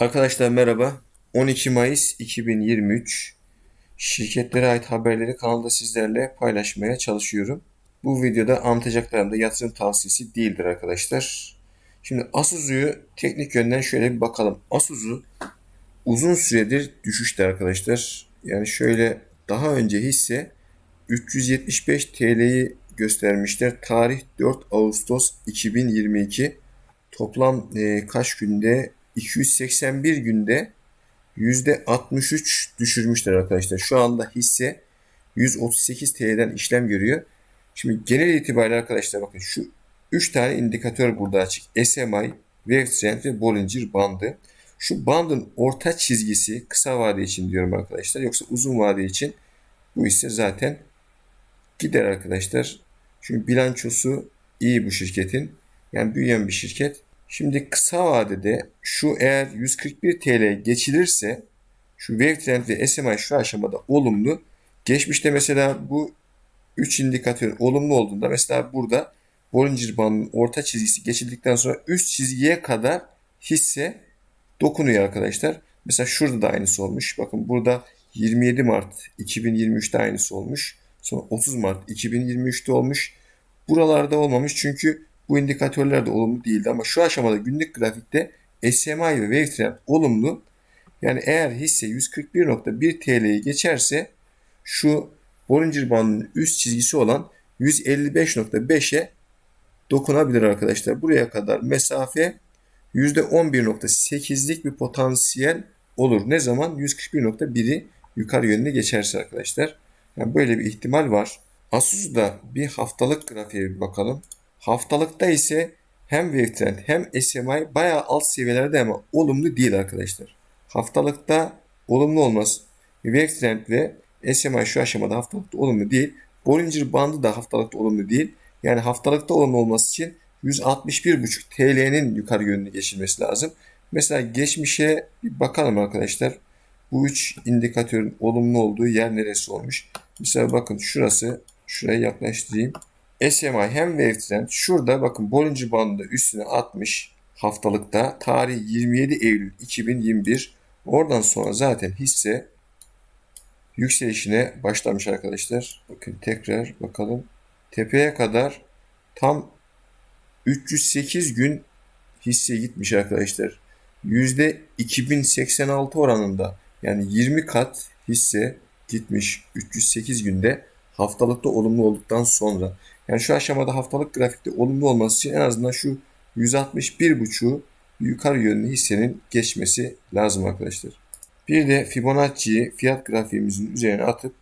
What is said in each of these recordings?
Arkadaşlar merhaba. 12 Mayıs 2023 şirketlere ait haberleri kanalda sizlerle paylaşmaya çalışıyorum. Bu videoda anlatacaklarım da yatırım tavsiyesi değildir arkadaşlar. Şimdi Asus'u teknik yönden şöyle bir bakalım. Asus'u uzun süredir düşüşte arkadaşlar. Yani şöyle daha önce hisse 375 TL'yi göstermişler. Tarih 4 Ağustos 2022. Toplam e, kaç günde 281 günde %63 düşürmüşler arkadaşlar. Şu anda hisse 138 TL'den işlem görüyor. Şimdi genel itibariyle arkadaşlar bakın şu 3 tane indikatör burada açık. SMI, Wave Trend ve Bollinger bandı. Şu bandın orta çizgisi kısa vade için diyorum arkadaşlar. Yoksa uzun vade için bu hisse zaten gider arkadaşlar. Çünkü bilançosu iyi bu şirketin. Yani büyüyen bir şirket. Şimdi kısa vadede şu eğer 141 TL geçilirse şu Wave Trend ve SMI şu aşamada olumlu. Geçmişte mesela bu 3 indikatör olumlu olduğunda mesela burada Bollinger Band'ın orta çizgisi geçildikten sonra üst çizgiye kadar hisse dokunuyor arkadaşlar. Mesela şurada da aynısı olmuş. Bakın burada 27 Mart 2023'te aynısı olmuş. Sonra 30 Mart 2023'te olmuş. Buralarda olmamış çünkü bu indikatörler de olumlu değildi ama şu aşamada günlük grafikte SMI ve Wave Trend olumlu. Yani eğer hisse 141.1 TL'yi geçerse şu Bollinger Band'ın üst çizgisi olan 155.5'e dokunabilir arkadaşlar. Buraya kadar mesafe %11.8'lik bir potansiyel olur. Ne zaman? 141.1'i yukarı yönüne geçerse arkadaşlar. Yani böyle bir ihtimal var. Asus'da bir haftalık grafiğe bir bakalım. Haftalıkta ise hem Wave Trend hem SMI bayağı alt seviyelerde ama olumlu değil arkadaşlar. Haftalıkta olumlu olmaz. Wave Trend ve SMI şu aşamada haftalıkta olumlu değil. Bollinger bandı da haftalıkta olumlu değil. Yani haftalıkta olumlu olması için 161,5 TL'nin yukarı yönüne geçilmesi lazım. Mesela geçmişe bir bakalım arkadaşlar. Bu üç indikatörün olumlu olduğu yer neresi olmuş? Mesela bakın şurası. Şuraya yaklaştırayım. SMI hem Wave Trend şurada bakın Bollinger bandı üstüne atmış haftalıkta. Tarih 27 Eylül 2021. Oradan sonra zaten hisse yükselişine başlamış arkadaşlar. Bakın tekrar bakalım. Tepeye kadar tam 308 gün hisse gitmiş arkadaşlar. Yüzde 2086 oranında yani 20 kat hisse gitmiş 308 günde haftalıkta olumlu olduktan sonra. Yani şu aşamada haftalık grafikte olumlu olması için en azından şu 161.5'u yukarı yönlü hissenin geçmesi lazım arkadaşlar. Bir de Fibonacci'yi fiyat grafiğimizin üzerine atıp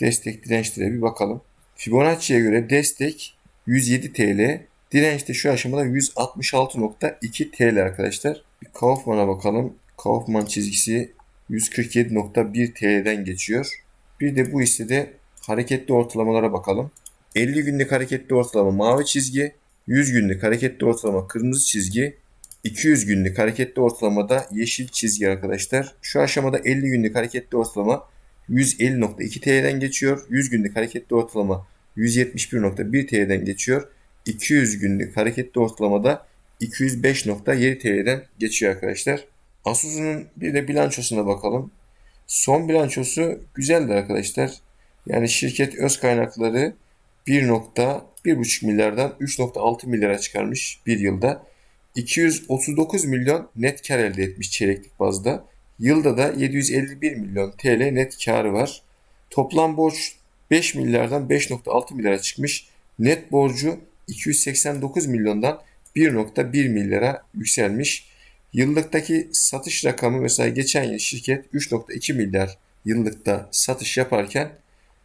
destek dirençlere bir bakalım. Fibonacci'ye göre destek 107 TL, direnç de şu aşamada 166.2 TL arkadaşlar. Kaufman'a bakalım. Kaufman çizgisi 147.1 TL'den geçiyor. Bir de bu hissede hareketli ortalamalara bakalım. 50 günlük hareketli ortalama mavi çizgi, 100 günlük hareketli ortalama kırmızı çizgi, 200 günlük hareketli ortalamada yeşil çizgi arkadaşlar. Şu aşamada 50 günlük hareketli ortalama 150.2 TL'den geçiyor. 100 günlük hareketli ortalama 171.1 TL'den geçiyor. 200 günlük hareketli ortalamada 205.7 TL'den geçiyor arkadaşlar. Asus'un bir de bilançosuna bakalım. Son bilançosu güzeldi arkadaşlar. Yani şirket öz kaynakları 1.1,5 milyardan 3.6 milyara çıkarmış bir yılda. 239 milyon net kar elde etmiş çeyreklik bazda. Yılda da 751 milyon TL net karı var. Toplam borç 5 milyardan 5.6 milyara çıkmış. Net borcu 289 milyondan 1.1 milyara yükselmiş. Yıllıktaki satış rakamı mesela geçen yıl şirket 3.2 milyar yıllıkta satış yaparken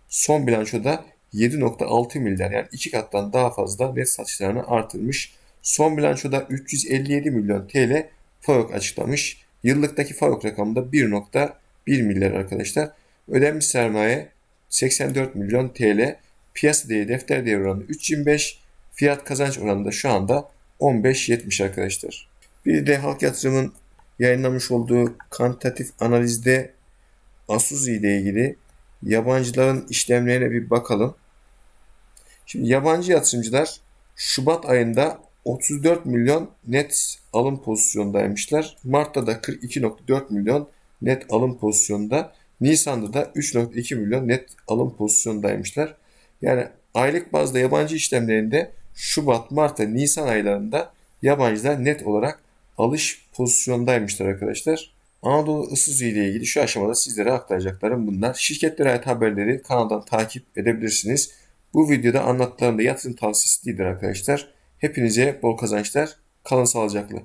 son bilançoda 7.6 milyar yani iki kattan daha fazla net satışlarını artırmış. Son bilançoda 357 milyon TL FAVÖK açıklamış. Yıllıktaki FAVÖK rakamı da 1.1 milyar arkadaşlar. Ödenmiş sermaye 84 milyon TL. Piyasa değeri defter değeri oranı 3.25. Fiyat kazanç oranı da şu anda 15.70 arkadaşlar. Bir de Halk Yatırım'ın yayınlamış olduğu kantitatif analizde Asuzi ile ilgili yabancıların işlemlerine bir bakalım. Şimdi yabancı yatırımcılar Şubat ayında 34 milyon net alım pozisyondaymışlar. Mart'ta da 42.4 milyon net alım pozisyonda. Nisan'da da 3.2 milyon net alım pozisyondaymışlar. Yani aylık bazda yabancı işlemlerinde Şubat, Mart ve Nisan aylarında yabancılar net olarak alış pozisyondaymışlar arkadaşlar. Anadolu Isuzu ile ilgili şu aşamada sizlere aktaracaklarım bunlar. Şirketlere ait haberleri kanaldan takip edebilirsiniz. Bu videoda anlattıklarım da yatırım tavsiyesi değildir arkadaşlar. Hepinize bol kazançlar. Kalın sağlıcakla.